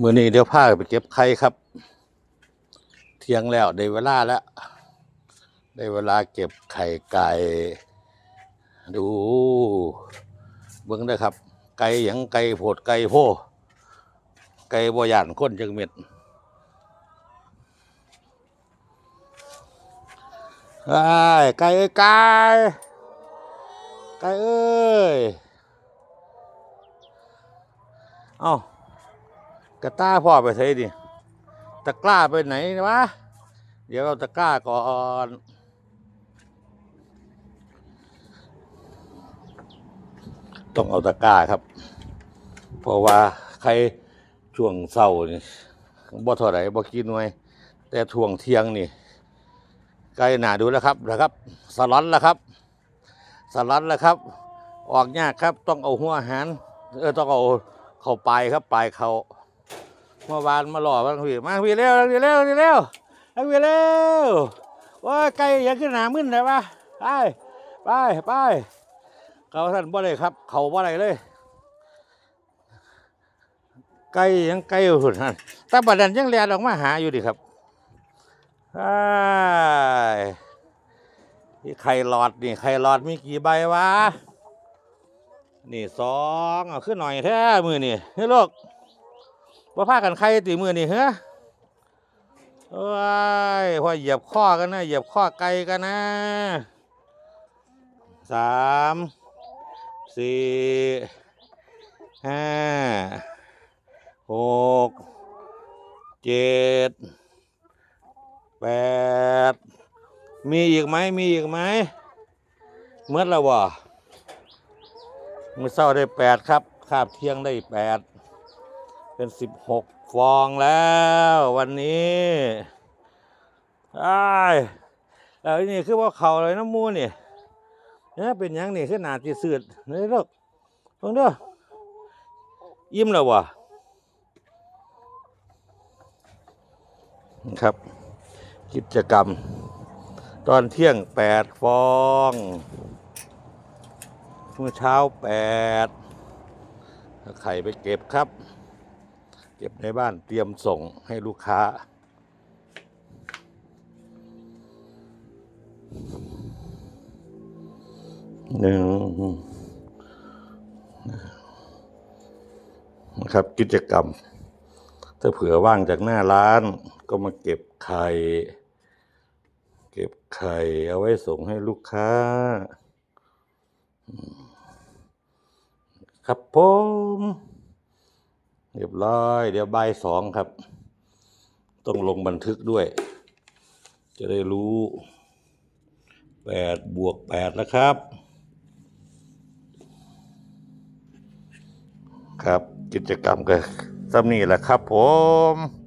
มือนี้เดี๋ยวพาไปเก็บไข่ครับ เที่ยงแล้วได้เวลาแล้ว ได้เวลาเก็บไข่ไก่ ดูเบิ้งได้ครับ ไก่หยังไก่โผดไก่โพไก่บ่ย่านคนจังเม็ดไอ้ไก่เอ้ยไก่ไก่เอ้ย เอ้า กระต้าพ่อไปใส่ดิตะกร้าไปไหนวะ เดี๋ยวเอาตะกร้าก่อนต้องเอาตะกร้าครับ เพราะว่าใครช่วงเศร้านี่บ่เท่าไหร่บ่กินไว้แต่ช่วงเที่ยงนี่ใกล้หนาดูแล้วครับนะครับ สลัดแล้วครับ สลัดแล้วครับ ออกยากครับต้องเอาหัวอาหารเออต้องเอาเข้าปครับปลายเขา เมื่อวานมาหล่อบ้างพี่มาพี่เร็วเร็วเร็วเร็วเร็วพี่เร็วว่าไก่อยังขึ้นหนามึนได้ปะไปไปไปเขาท่านบ่ได้ครับ เขาบ่ได้เลย ไก่ยังไก่อยู่หุ่นนั่นต่บัดนั้นยังแลนออกมาหาอยู่ดิครับไอ้ายนี่ไข่หลอดนี่ไข่หลอดมีกี่ใบวะนี่สองเอาขึ้นหน่อยแท้มือนี่เฮ้ยลูก ว่าพากันใครตีมือนี่เฮ้ยโอ้ยพอเหยียบข้อกันนะเหยียบข้อไกลกันนะสามสี่ห้าหกเจ็ดแปดมีอีกไหมมีอีกไหมเมื่อแล้ววะมื่อเช้าได้แปดครับคาบเที่ยงได้แปด เป็นสิบหกฟองแล้ววันนี้ไอ้แล้วนี่คือว่าเขาเลยน้ำมูนี่เนี่ยเป็นยังนี่คือหนาจีสืดนี่ลูกเพิ่งเด้อยิ้มแล้ววะครับ กิจกรรม ตอนเที่ยงแปดฟองเมื่อเช้าแปดเอาไข่ไปเก็บครับ เก็บในบ้านเตรียมส่งให้ลูกค้า หนึ่งนะครับกิจกรรม ถ้าเผื่อว่างจากหน้าร้านก็มาเก็บไข่เก็บไข่เอาไว้ส่งให้ลูกค้า ครับผม เรียบร้อย เดี๋ยวบ่ายสองครับ ต้องลงบันทึกด้วย จะได้รู้แปดบวกแปดนะครับ ครับกิจกรรมก็สำนี่แหละครับผม